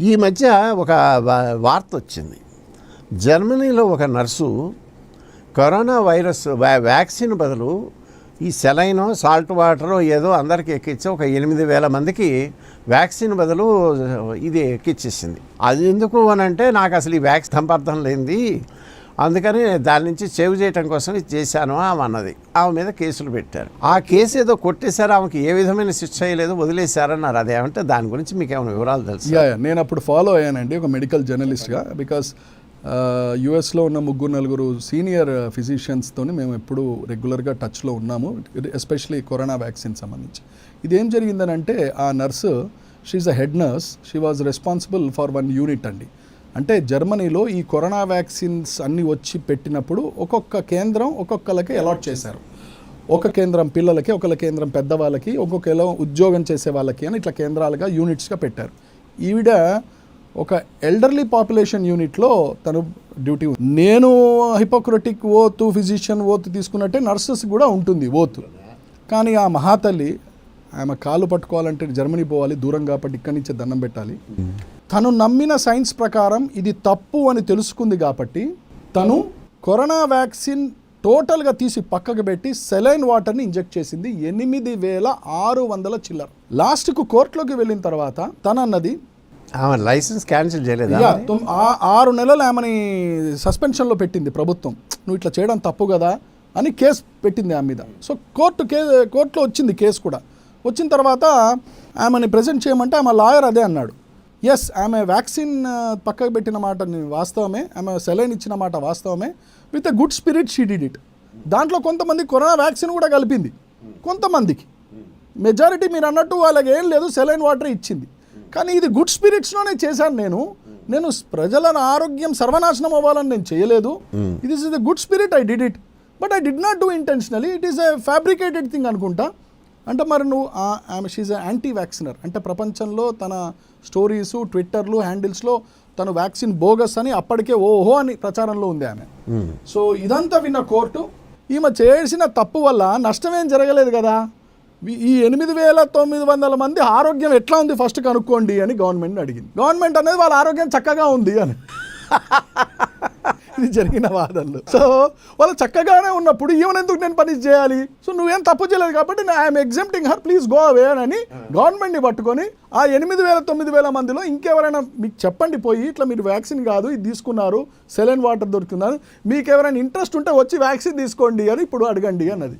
ఈ మధ్య ఒక వార్త వచ్చింది జర్మనీలో ఒక నర్సు కరోనా వైరస్ వ్యా వ్యాక్సిన్ బదులు ఈ సెలైనో సాల్ట్ వాటరో ఏదో అందరికి ఎక్కించి ఒక ఎనిమిది వేల మందికి వ్యాక్సిన్ బదులు ఇది ఎక్కిచ్చేసింది. అది ఎందుకు అని అంటే నాకు అసలు ఈ వ్యాక్సిన్ సంపర్థం లేనిది. అందుకని దాని నుంచి సేవ్ చేయటం కోసం ఇది చేశాను ఆమె అన్నది. ఆమె మీద కేసులు పెట్టారు. ఆ కేసు ఏదో కొట్టేశారు ఆమెకి ఏ విధమైన శిక్ష చేయలేదు వదిలేశారన్నారు అదేమంటే దాని గురించి మీకు ఏమైనా వివరాలు తెలుసు? నేను అప్పుడు ఫాలో అయ్యానండి ఒక మెడికల్ జర్నలిస్ట్గా బికాస్ యుఎస్లో ఉన్న ముగ్గురు నలుగురు సీనియర్ ఫిజిషియన్స్తో మేము ఎప్పుడు రెగ్యులర్గా టచ్లో ఉన్నాము ఎస్పెషలీ కరోనా వ్యాక్సిన్ సంబంధించి. ఇదేం జరిగిందనంటే ఆ nurse she a head nurse she was responsible for one unit అండి. అంటే జర్మనీలో ఈ కరోనా వ్యాక్సిన్స్ అన్నీ వచ్చి పెట్టినప్పుడు ఒక్కొక్క కేంద్రం ఒక్కొక్కలకి అలాట్ చేశారు. ఒక కేంద్రం పిల్లలకి ఒక కేంద్రం పెద్దవాళ్ళకి ఒక్కొక్క ఉద్యోగం చేసే వాళ్ళకి అని ఇట్లా కేంద్రాలుగా యూనిట్స్గా పెట్టారు. ఈవిడ ఒక ఎల్డర్లీ పాపులేషన్ యూనిట్లో తను డ్యూటీ ఉంది. నేను హిపోక్రటిక్ ఓత్ ఫిజిషియన్ ఓత్ తీసుకున్నట్టే నర్సెస్ కూడా ఉంటుంది ఓత్. కానీ ఆ మహాతల్లి ఆమె కాలు పట్టుకోవాలంటే జర్మనీ పోవాలి దూరం కాబట్టి ఇక్కడి నుంచే దండం పెట్టాలి. తను నమ్మిన సైన్స్ ప్రకారం ఇది తప్పు అని తెలుసుకుంది కాబట్టి తను కరోనా వ్యాక్సిన్ టోటల్గా తీసి పక్కకు పెట్టి సెలైన్ వాటర్ని ఇంజెక్ట్ చేసింది ఎనిమిది వేల ఆరు వందల చిల్లర. లాస్ట్కు కోర్టులోకి వెళ్ళిన తర్వాత తను అన్నది ఆమె లైసెన్స్ క్యాన్సిల్ చేయలేదా? ఆరు నెలలు ఆమెని సస్పెన్షన్లో పెట్టింది ప్రభుత్వం. నువ్వు ఇట్లా చేయడం తప్పు కదా అని కేసు పెట్టింది ఆమె మీద. సో కోర్టు కే కోర్టులో వచ్చింది కేసు కూడా. వచ్చిన తర్వాత ఆమెని ప్రజెంట్ చేయమంటే ఆమె లాయర్ అదే అన్నాడు. ఎస్ ఆమె వ్యాక్సిన్ పక్కకు పెట్టిన మాట వాస్తవమే ఆమె సెలైన్ ఇచ్చిన మాట వాస్తవమే. With a good spirit she did it దాంట్లో కొంతమంది కరోనా వ్యాక్సిన్ కూడా కలిపింది. కొంతమందికి. మెజారిటీ మీరు అన్నట్టు వాళ్ళకి ఏం లేదు సెలైన్ వాటర్ ఇచ్చింది. కానీ ఇది గుడ్ స్పిరిట్స్లోనే చేశాను నేను. నేను ప్రజల ఆరోగ్యం సర్వనాశనం అవ్వాలని నేను చేయలేదు. ఇది is the good spirit I did it but I did not do intentionally it is a fabricated thing అనుకుంటా. అంటే మరి నువ్వు ఆ- ఆమె షీజ్ యాంటీ వ్యాక్సినర్ అంటే ప్రపంచంలో తన స్టోరీసు ట్విట్టర్లు హ్యాండిల్స్లో తను వ్యాక్సిన్ బోగస్ అని అప్పటికే ఓహో అని ప్రచారంలో ఉంది ఆమె. సో ఇదంతా విన్న కోర్టు ఈమె చేసిన తప్పు వల్ల నష్టమేం జరగలేదు కదా. ఈ- ఈ ఎనిమిది వేల తొమ్మిది వందల మంది ఆరోగ్యం ఎట్లా ఉంది ఫస్ట్ కనుక్కోండి అని గవర్నమెంట్ అడిగింది. గవర్నమెంట్ అనేది వాళ్ళ ఆరోగ్యం చక్కగా ఉంది అని. ఇది జరిగిన వాదనలు. సో వాళ్ళు చక్కగానే ఉన్నప్పుడు ఈవెన్ ఎందుకు నేను పని చేయాలి? సో నువ్వేం తప్పు చేయలేదు కాబట్టి I'm exempting her please go away అని గవర్నమెంట్ని పట్టుకొని ఆ ఎనిమిది వేల తొమ్మిది వేల మందిలో ఇంకెవరైనా మీకు చెప్పండి పోయి ఇట్లా మీరు వ్యాక్సిన్ కాదు ఇది తీసుకున్నారు సెలైన్ వాటర్ దొరుకుతున్నారు మీకు ఎవరైనా ఇంట్రెస్ట్ ఉంటే వచ్చి వ్యాక్సిన్ తీసుకోండి అని ఇప్పుడు అడగండి అన్నది.